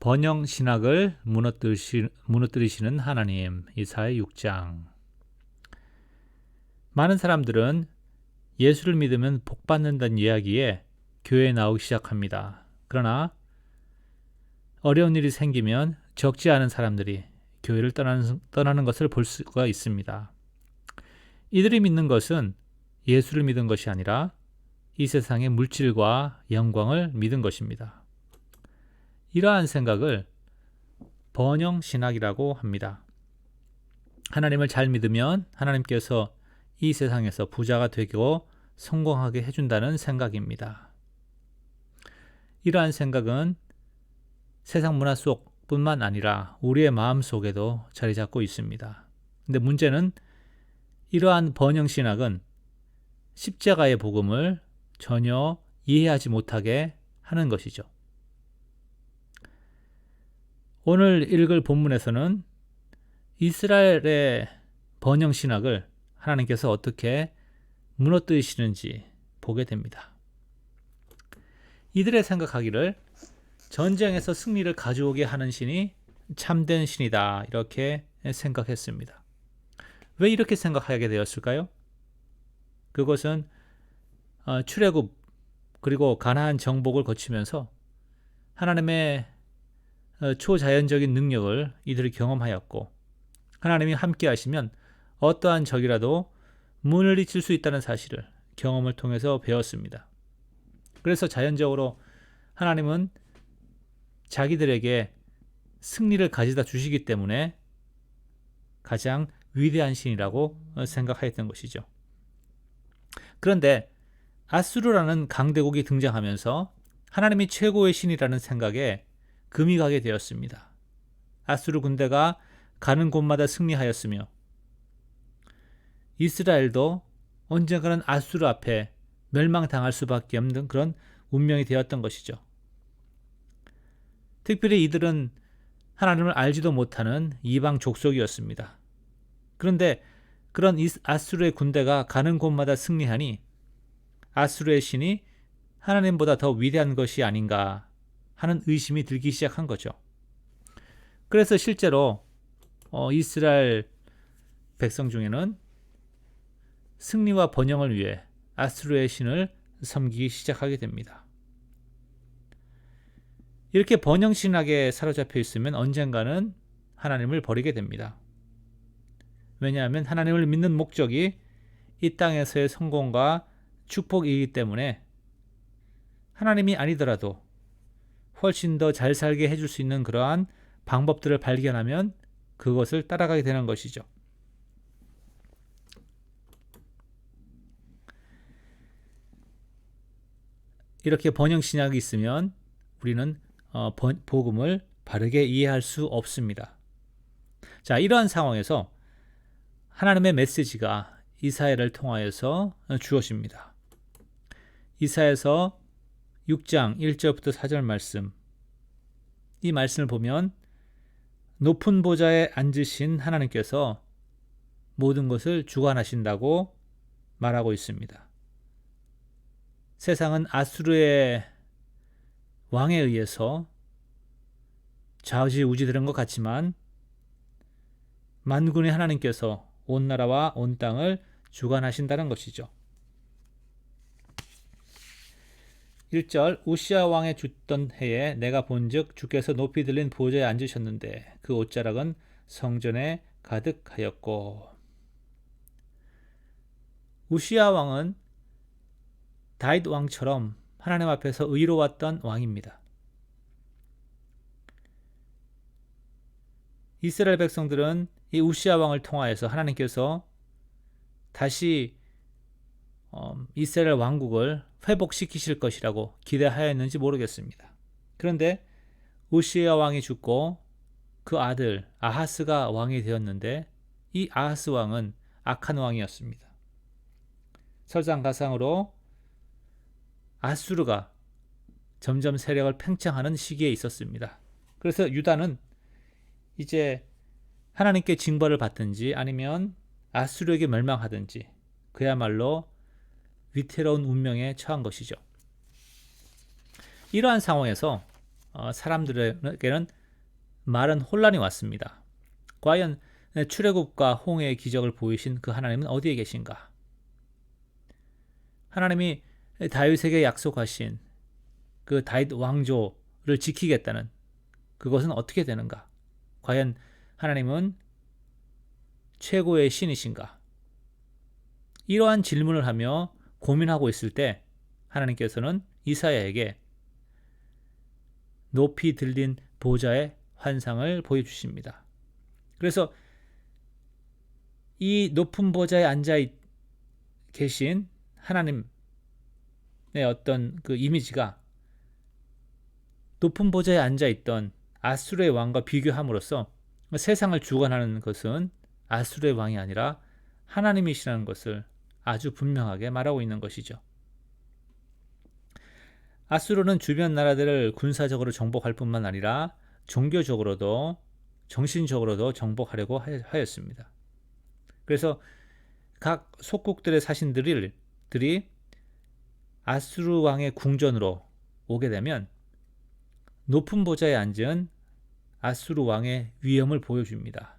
번영 신학을 무너뜨리시, 무너뜨리시는 하나님 이사의 6장 많은 사람들은 예수를 믿으면 복 받는다는 이야기에 교회에 나오기 시작합니다. 그러나 어려운 일이 생기면 적지 않은 사람들이 교회를 떠나는, 떠나는 것을 볼 수가 있습니다. 이들이 믿는 것은 예수를 믿은 것이 아니라 이 세상의 물질과 영광을 믿은 것입니다. 이러한 생각을 번영 신학이라고 합니다. 하나님을 잘 믿으면 하나님께서 이 세상에서 부자가 되고 성공하게 해준다는 생각입니다. 이러한 생각은 세상 문화 속 뿐만 아니라 우리의 마음 속에도 자리 잡고 있습니다. 근데 문제는 이러한 번영 신학은 십자가의 복음을 전혀 이해하지 못하게 하는 것이죠. 오늘 읽을 본문에서는 이스라엘의 번영 신학을 하나님께서 어떻게 무너뜨리시는지 보게 됩니다. 이들의 생각하기를 전쟁에서 승리를 가져오게 하는 신이 참된 신이다 이렇게 생각했습니다. 왜 이렇게 생각하게 되었을까요? 그것은 어, 출애굽 그리고 가나안 정복을 거치면서 하나님의 어, 초자연적인 능력을 이들이 경험하였고 하나님이 함께 하시면 어떠한 적이라도 문을 잊힐 수 있다는 사실을 경험을 통해서 배웠습니다. 그래서 자연적으로 하나님은 자기들에게 승리를 가져다 주시기 때문에 가장 위대한 신이라고 생각하였던 것이죠. 그런데 아수르라는 강대국이 등장하면서 하나님이 최고의 신이라는 생각에 금이 가게 되었습니다. 아수르 군대가 가는 곳마다 승리하였으며 이스라엘도 언젠가는 아수르 앞에 멸망당할 수밖에 없는 그런 운명이 되었던 것이죠. 특별히 이들은 하나님을 알지도 못하는 이방 족속이었습니다. 그런데 그런 아수르의 군대가 가는 곳마다 승리하니 아수르의 신이 하나님보다 더 위대한 것이 아닌가 하는 의심이 들기 시작한 거죠. 그래서 실제로 어, 이스라엘 백성 중에는 승리와 번영을 위해 아수르의 신을 섬기기 시작하게 됩니다. 이렇게 번영신학에 사로잡혀 있으면 언젠가는 하나님을 버리게 됩니다. 왜냐하면 하나님을 믿는 목적이 이 땅에서의 성공과 축복이기 때문에 하나님이 아니더라도 훨씬 더 잘 살게 해줄 수 있는 그러한 방법들을 발견하면 그것을 따라가게 되는 것이죠. 이렇게 번영 신약이 있으면 우리는 어, 복음을 바르게 이해할 수 없습니다. 자, 이러한 상황에서 하나님의 메시지가 이사야를 통하여서 주어집니다. 이사에서 6장 1절부터 4절 말씀. 이 말씀을 보면 높은 보좌에 앉으신 하나님께서 모든 것을 주관하신다고 말하고 있습니다. 세상은 아수르의 왕에 의해서 좌지우지되는 것 같지만 만군의 하나님께서 온 나라와 온 땅을 주관하신다는 것이죠. 1절 우시아 왕의 죽던 해에 내가 본즉 주께서 높이 들린 보좌에 앉으셨는데 그 옷자락은 성전에 가득하였고 우시아 왕은 다윗 왕처럼 하나님 앞에서 의로웠던 왕입니다. 이스라엘 백성들은 이 우시아 왕을 통하여서 하나님께서 다시 어, 이스라엘 왕국을 회복시키실 것이라고 기대하였는지 모르겠습니다. 그런데 우시아 왕이 죽고 그 아들 아하스가 왕이 되었는데 이 아하스 왕은 악한 왕이었습니다. 설상가상으로 아수르가 점점 세력을 팽창하는 시기에 있었습니다. 그래서 유다는 이제 하나님께 징벌을 받든지 아니면 아수르에게 멸망하든지 그야말로 위태로운 운명에 처한 것이죠. 이러한 상황에서 어, 사람들에게는 많은 혼란이 왔습니다. 과연 출애굽과 홍해의 기적을 보이신 그 하나님은 어디에 계신가? 하나님이 다윗에게 약속하신 그 다윗 왕조를 지키겠다는 그것은 어떻게 되는가? 과연 하나님은 최고의 신이신가? 이러한 질문을 하며 고민하고 있을 때 하나님께서는 이사야에게 높이 들린 보좌의 환상을 보여주십니다. 그래서 이 높은 보좌에 앉아 계신 하나님의 어떤 그 이미지가 높은 보좌에 앉아 있던 아수르의 왕과 비교함으로써 세상을 주관하는 것은 아수르의 왕이 아니라 하나님이시라는 것을 아주 분명하게 말하고 있는 것이죠. 아수르는 주변 나라들을 군사적으로 정복할 뿐만 아니라 종교적으로도 정신적으로도 정복하려고 하였습니다. 그래서 각 속국들의 사신들이 아수르 왕의 궁전으로 오게 되면 높은 보좌에 앉은 아수르 왕의 위엄을 보여줍니다.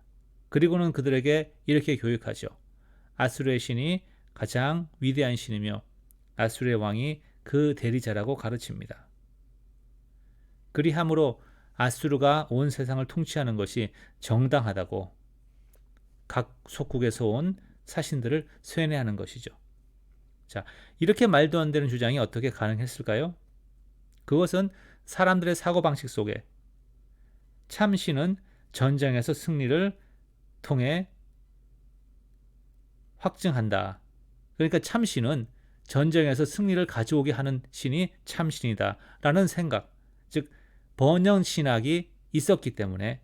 그리고는 그들에게 이렇게 교육하죠. 아수르의 신이 가장 위대한 신이며 아수르의 왕이 그 대리자라고 가르칩니다. 그리함으로 아수르가 온 세상을 통치하는 것이 정당하다고 각 속국에서 온 사신들을 쇠뇌하는 것이죠. 자, 이렇게 말도 안 되는 주장이 어떻게 가능했을까요? 그것은 사람들의 사고방식 속에 참신은 전쟁에서 승리를 통해 확증한다. 그러니까 참신은 전쟁에서 승리를 가져오게 하는 신이 참신이다. 라는 생각, 즉, 번영 신학이 있었기 때문에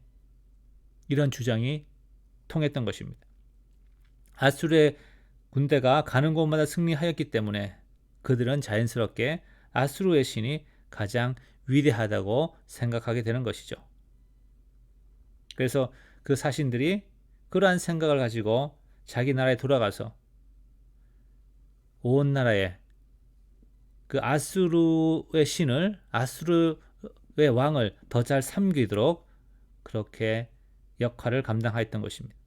이런 주장이 통했던 것입니다. 아수르의 군대가 가는 곳마다 승리하였기 때문에 그들은 자연스럽게 아수르의 신이 가장 위대하다고 생각하게 되는 것이죠. 그래서 그 사신들이 그러한 생각을 가지고 자기 나라에 돌아가서 온 나라에 그 아수르의 신을 아수르의 왕을 더 잘 섬기도록 그렇게 역할을 감당하였던 것입니다.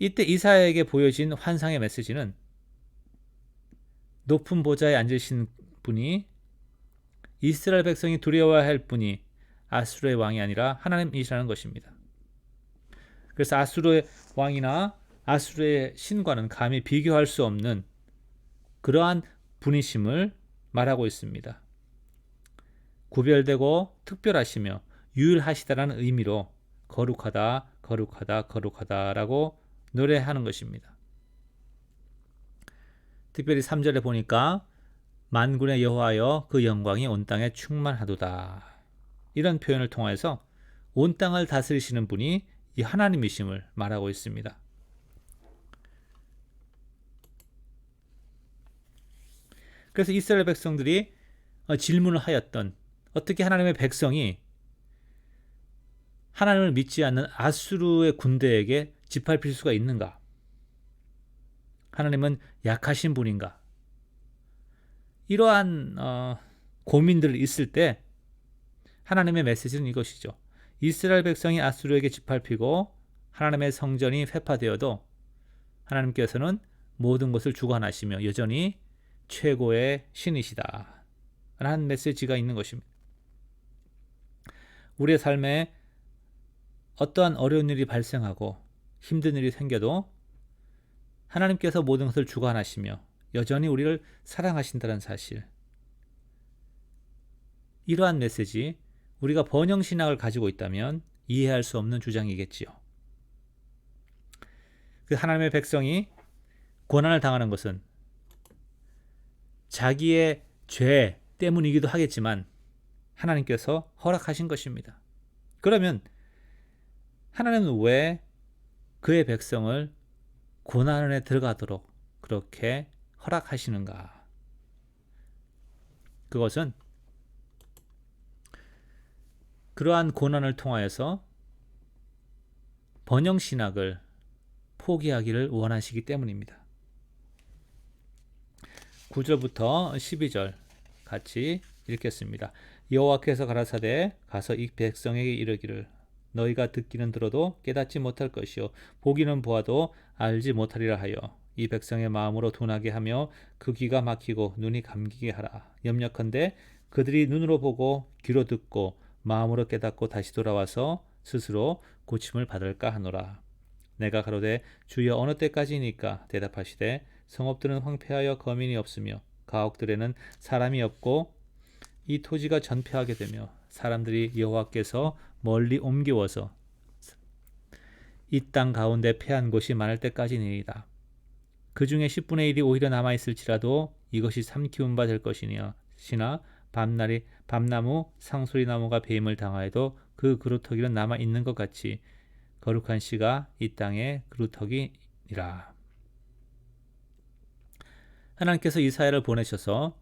이때 이사야에게 보여진 환상의 메시지는 높은 보좌에 앉으신 분이 이스라엘 백성이 두려워해야 할 분이 아수르의 왕이 아니라 하나님이시라는 것입니다. 그래서 아수르의 왕이나 아수르의 신과는 감히 비교할 수 없는 그러한 분이심을 말하고 있습니다. 구별되고 특별하시며 유일하시다라는 의미로 거룩하다, 거룩하다, 거룩하다라고 노래하는 것입니다. 특별히 3절에 보니까 만군의 여호와여 그 영광이 온 땅에 충만하도다. 이런 표현을 통해서 온 땅을 다스리시는 분이 이 하나님이심을 말하고 있습니다. 그래서 이스라엘 백성들이 어, 질문을 하였던 어떻게 하나님의 백성이 하나님을 믿지 않는 아수르의 군대에게 짓밟힐 수가 있는가? 하나님은 약하신 분인가? 이러한 어, 고민들 있을 때 하나님의 메시지는 이것이죠. 이스라엘 백성이 아수르에게 짓밟히고 하나님의 성전이 회파되어도 하나님께서는 모든 것을 주관하시며 여전히 최고의 신이시다. 라는 메시지가 있는 것입니다. 우리의 삶에 어떠한 어려운 일이 발생하고 힘든 일이 생겨도 하나님께서 모든 것을 주관하시며 여전히 우리를 사랑하신다는 사실. 이러한 메시지, 우리가 번영 신학을 가지고 있다면 이해할 수 없는 주장이겠지요. 그 하나님의 백성이 고난을 당하는 것은 자기의 죄 때문이기도 하겠지만 하나님께서 허락하신 것입니다. 그러면 하나님은 왜 그의 백성을 고난에 들어가도록 그렇게 허락하시는가? 그것은 그러한 고난을 통하여서 번영 신학을 포기하기를 원하시기 때문입니다. 9절부터 12절 같이 읽겠습니다. 여호와께서 가라사대 가서 이 백성에게 이르기를. 너희가 듣기는 들어도 깨닫지 못할 것이요. 보기는 보아도 알지 못하리라 하여. 이 백성의 마음으로 둔하게 하며 그 귀가 막히고 눈이 감기게 하라. 염려컨대 그들이 눈으로 보고 귀로 듣고 마음으로 깨닫고 다시 돌아와서 스스로 고침을 받을까 하노라. 내가 가로되 주여 어느 때까지니까 대답하시되 성읍들은 황폐하여 거민이 없으며 가옥들에는 사람이 없고 이 토지가 전폐하게 되며 사람들이 여호와께서 멀리 옮겨워서 이 땅 가운데 패한 곳이 많을 때까지니이다. 그 중에 10분의 1이 오히려 남아 있을지라도 이것이 삼키운 바 될 것이니라. 시나 밤날이 밤나무 상소리 나무가 배임을 당하여도 그 그루터기는 남아 있는 것 같이 거룩한 씨가 이 땅에 그루터기니라. 하나님께서 이사야를 보내셔서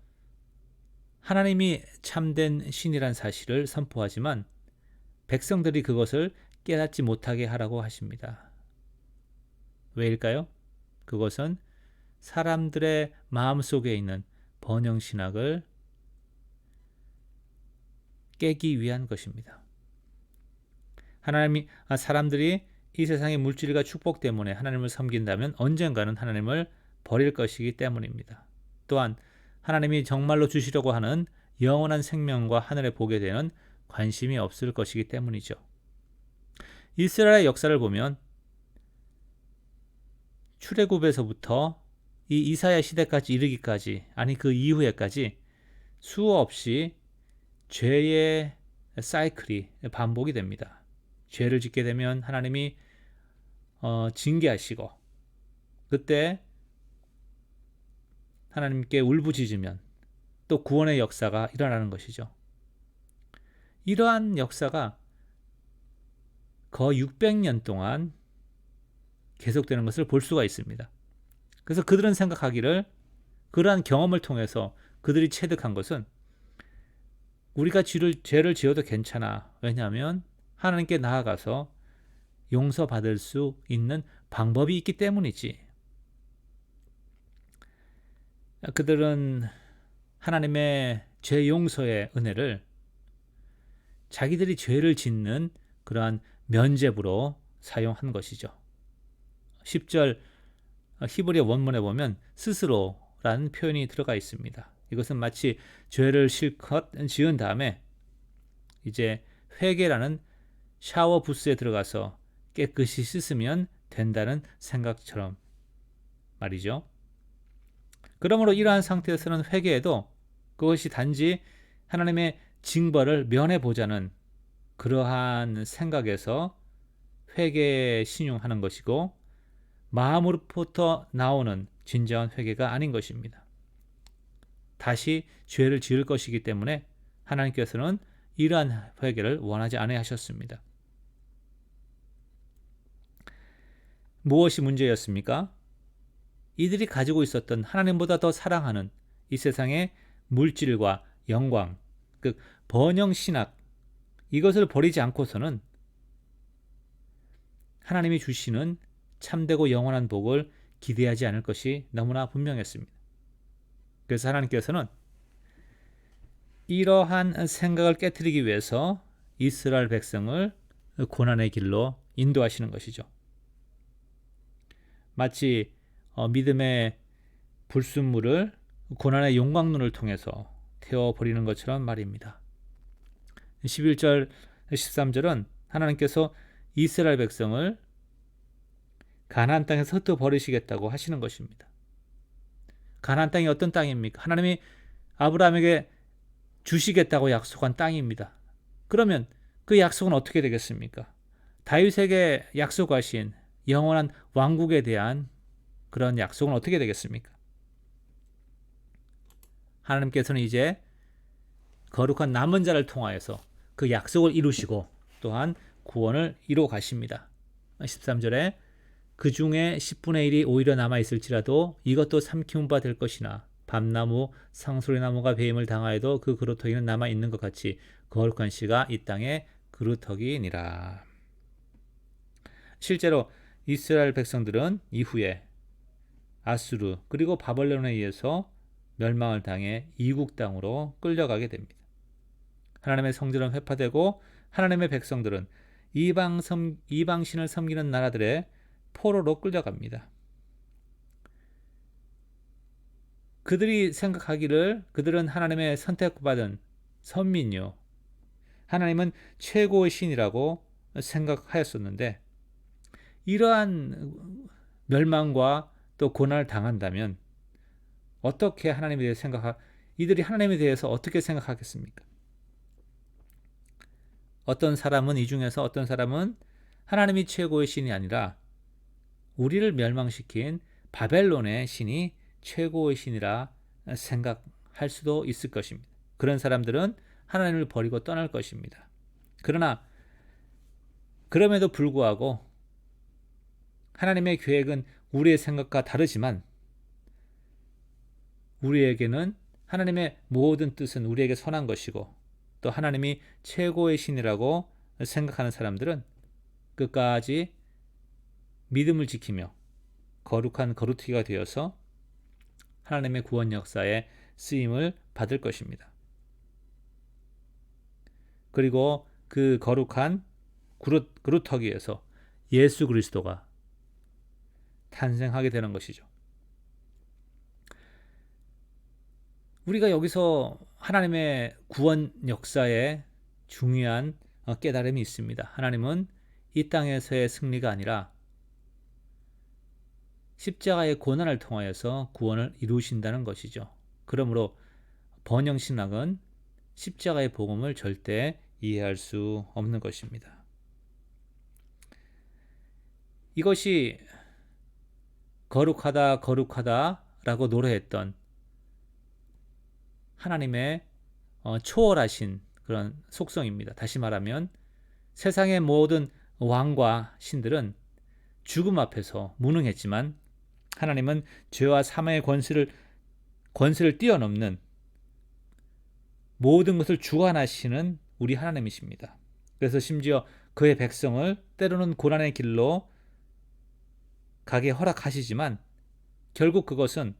하나님이 참된 신이란 사실을 선포하지만 백성들이 그것을 깨닫지 못하게 하라고 하십니다. 왜일까요? 그것은 사람들의 마음 속에 있는 번영 신학을 깨기 위한 것입니다. 하나님이 아, 사람들이 이 세상의 물질과 축복 때문에 하나님을 섬긴다면 언젠가는 하나님을 버릴 것이기 때문입니다. 또한 하나님이 정말로 주시려고 하는 영원한 생명과 하늘에 보게 되는 관심이 없을 것이기 때문이죠. 이스라엘의 역사를 보면 출애굽에서부터 이 이사야 시대까지 이르기까지 아니 그 이후에까지 수호 없이 죄의 사이클이 반복이 됩니다. 죄를 짓게 되면 하나님이 어, 징계하시고 그때 하나님께 울부짖으면 또 구원의 역사가 일어나는 것이죠. 이러한 역사가 거의 600년 동안 계속되는 것을 볼 수가 있습니다. 그래서 그들은 생각하기를 그러한 경험을 통해서 그들이 체득한 것은 우리가 죄를, 죄를 지어도 괜찮아. 왜냐하면 하나님께 나아가서 용서받을 수 있는 방법이 있기 때문이지. 그들은 하나님의 죄 용서의 은혜를 자기들이 죄를 짓는 그러한 면죄부로 사용한 것이죠. 10절 히브리 원문에 보면 스스로라는 표현이 들어가 있습니다. 이것은 마치 죄를 실컷 지은 다음에 이제 회개라는 샤워 부스에 들어가서 깨끗이 씻으면 된다는 생각처럼 말이죠. 그러므로 이러한 상태에서는 회개에도 그것이 단지 하나님의 징벌을 면해 보자는 그러한 생각에서 회개에 신용하는 것이고 마음으로부터 나오는 진정한 회개가 아닌 것입니다. 다시 죄를 지을 것이기 때문에 하나님께서는 이러한 회개를 원하지 아니하셨습니다. 무엇이 문제였습니까? 이들이 가지고 있었던 하나님보다 더 사랑하는 이 세상의 물질과 영광, 그 번영 신학 이것을 버리지 않고서는 하나님이 주시는 참되고 영원한 복을 기대하지 않을 것이 너무나 분명했습니다. 그래서 하나님께서는 이러한 생각을 깨뜨리기 위해서 이스라엘 백성을 고난의 길로 인도하시는 것이죠. 마치 어, 믿음의 불순물을 고난의 용광론을 통해서 태워 버리는 것처럼 말입니다. 11절, 13절은 하나님께서 이스라엘 백성을 가나안 땅에서 흩어 버리시겠다고 하시는 것입니다. 가나안 땅이 어떤 땅입니까? 하나님이 아브라함에게 주시겠다고 약속한 땅입니다. 그러면 그 약속은 어떻게 되겠습니까? 다윗에게 약속하신 영원한 왕국에 대한 그런 약속은 어떻게 되겠습니까? 하나님께서는 이제 거룩한 남은 자를 통하여서 그 약속을 이루시고 또한 구원을 이루어 가십니다. 13절에 그 중에 10분의 1이 오히려 남아 있을지라도 이것도 삼키운 바 될 것이나 밤나무 상소리나무가 배임을 당하여도 그 그루터기는 남아 있는 것 같이 거룩한 씨가 이 땅에 그루터기니라. 실제로 이스라엘 백성들은 이후에 아수르 그리고 바벨론에 의해서 멸망을 당해 이국 땅으로 끌려가게 됩니다. 하나님의 성전은 회파되고 하나님의 백성들은 이방 섬 이방 신을 섬기는 나라들의 포로로 끌려갑니다. 그들이 생각하기를 그들은 하나님의 선택받은 선민요. 하나님은 최고의 신이라고 생각하였었는데 이러한 멸망과 또 고난을 당한다면 어떻게 하나님에 대해 생각하 이들이 하나님에 대해서 어떻게 생각하겠습니까? 어떤 사람은 이 중에서 어떤 사람은 하나님이 최고의 신이 아니라 우리를 멸망시킨 바벨론의 신이 최고의 신이라 생각할 수도 있을 것입니다. 그런 사람들은 하나님을 버리고 떠날 것입니다. 그러나 그럼에도 불구하고 하나님의 계획은 우리의 생각과 다르지만 우리에게는 하나님의 모든 뜻은 우리에게 선한 것이고 또 하나님이 최고의 신이라고 생각하는 사람들은 끝까지 믿음을 지키며 거룩한 거룩티가 되어서 하나님의 구원 역사에 쓰임을 받을 것입니다. 그리고 그 거룩한 그릇, 그루터기에서 예수 그리스도가 탄생하게 되는 것이죠. 우리가 여기서 하나님의 구원 역사에 중요한 어, 깨달음이 있습니다. 하나님은 이 땅에서의 승리가 아니라 십자가의 고난을 통하여서 구원을 이루신다는 것이죠. 그러므로 번영 신학은 십자가의 복음을 절대 이해할 수 없는 것입니다. 이것이 거룩하다 거룩하다라고 노래했던 하나님의 어, 초월하신 그런 속성입니다. 다시 말하면 세상의 모든 왕과 신들은 죽음 앞에서 무능했지만 하나님은 죄와 사망의 권세를 권세를 뛰어넘는 모든 것을 주관하시는 우리 하나님이십니다. 그래서 심지어 그의 백성을 때로는 고난의 길로 가게 허락하시지만 결국 그것은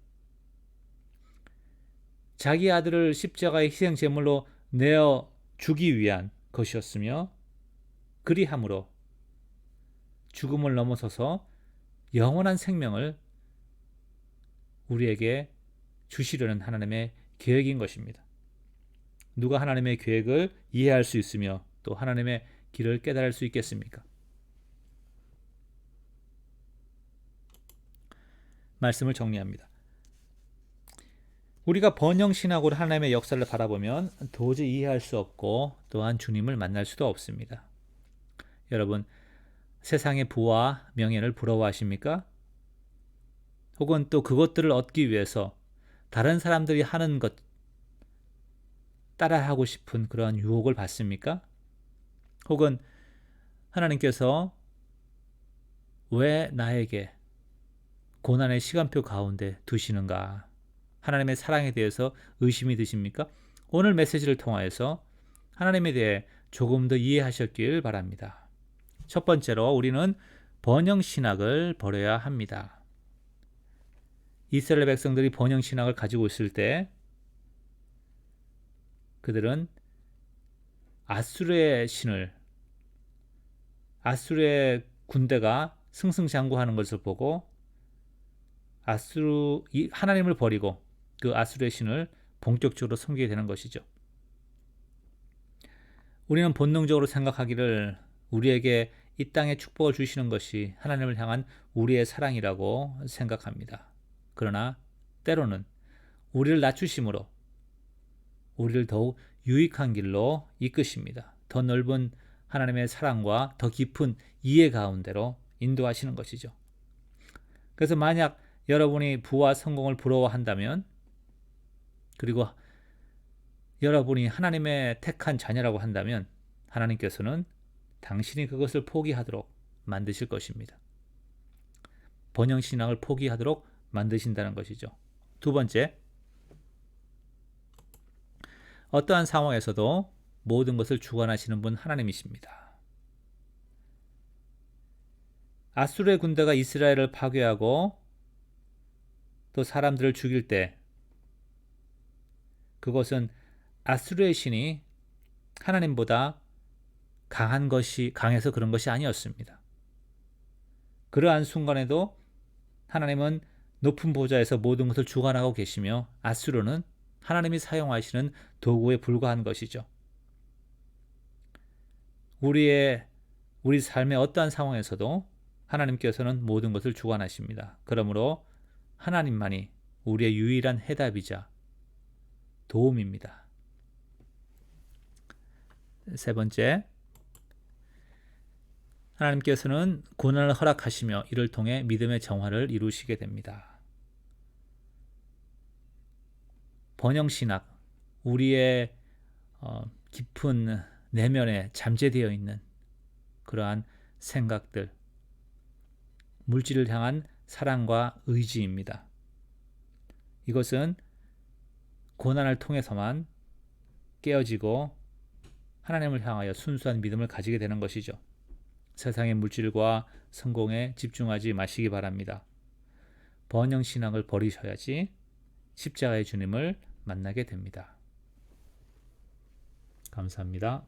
자기 아들을 십자가의 희생 제물로 내어 주기 위한 것이었으며 그리함으로 죽음을 넘어서서 영원한 생명을 우리에게 주시려는 하나님의 계획인 것입니다. 누가 하나님의 계획을 이해할 수 있으며 또 하나님의 길을 깨달을 수 있겠습니까? 말씀을 정리합니다. 우리가 번영 신학으로 하나님의 역사를 바라보면 도저히 이해할 수 없고 또한 주님을 만날 수도 없습니다. 여러분, 세상의 부와 명예를 부러워하십니까? 혹은 또 그것들을 얻기 위해서 다른 사람들이 하는 것 따라하고 싶은 그런 유혹을 받습니까? 혹은 하나님께서 왜 나에게 고난의 시간표 가운데 두시는가? 하나님의 사랑에 대해서 의심이 드십니까? 오늘 메시지를 통하여서 하나님에 대해 조금 더 이해하셨길 바랍니다. 첫 번째로 우리는 번영 신학을 버려야 합니다. 이스라엘 백성들이 번영 신학을 가지고 있을 때 그들은 아수르의 신을 아수르의 군대가 승승장구하는 것을 보고 아수르 하나님을 버리고 그 아수르의 신을 본격적으로 섬기게 되는 것이죠. 우리는 본능적으로 생각하기를 우리에게 이 땅에 축복을 주시는 것이 하나님을 향한 우리의 사랑이라고 생각합니다. 그러나 때로는 우리를 낮추심으로 우리를 더욱 유익한 길로 이끄십니다. 더 넓은 하나님의 사랑과 더 깊은 이해 가운데로 인도하시는 것이죠. 그래서 만약 여러분이 부와 성공을 부러워한다면 그리고 여러분이 하나님의 택한 자녀라고 한다면 하나님께서는 당신이 그것을 포기하도록 만드실 것입니다. 번영 신앙을 포기하도록 만드신다는 것이죠. 두 번째, 어떠한 상황에서도 모든 것을 주관하시는 분 하나님이십니다. 아수르의 군대가 이스라엘을 파괴하고 또 사람들을 죽일 때 그것은 아수르의 신이 하나님보다 강한 것이 강해서 그런 것이 아니었습니다. 그러한 순간에도 하나님은 높은 보좌에서 모든 것을 주관하고 계시며 아수르는 하나님이 사용하시는 도구에 불과한 것이죠. 우리의 우리 삶의 어떠한 상황에서도 하나님께서는 모든 것을 주관하십니다. 그러므로 하나님만이 우리의 유일한 해답이자 도움입니다. 세 번째, 하나님께서는 고난을 허락하시며 이를 통해 믿음의 정화를 이루시게 됩니다. 번영신학, 우리의 어, 깊은 내면에 잠재되어 있는 그러한 생각들, 물질을 향한 사랑과 의지입니다. 이것은 고난을 통해서만 깨어지고 하나님을 향하여 순수한 믿음을 가지게 되는 것이죠. 세상의 물질과 성공에 집중하지 마시기 바랍니다. 번영 신앙을 버리셔야지 십자가의 주님을 만나게 됩니다. 감사합니다.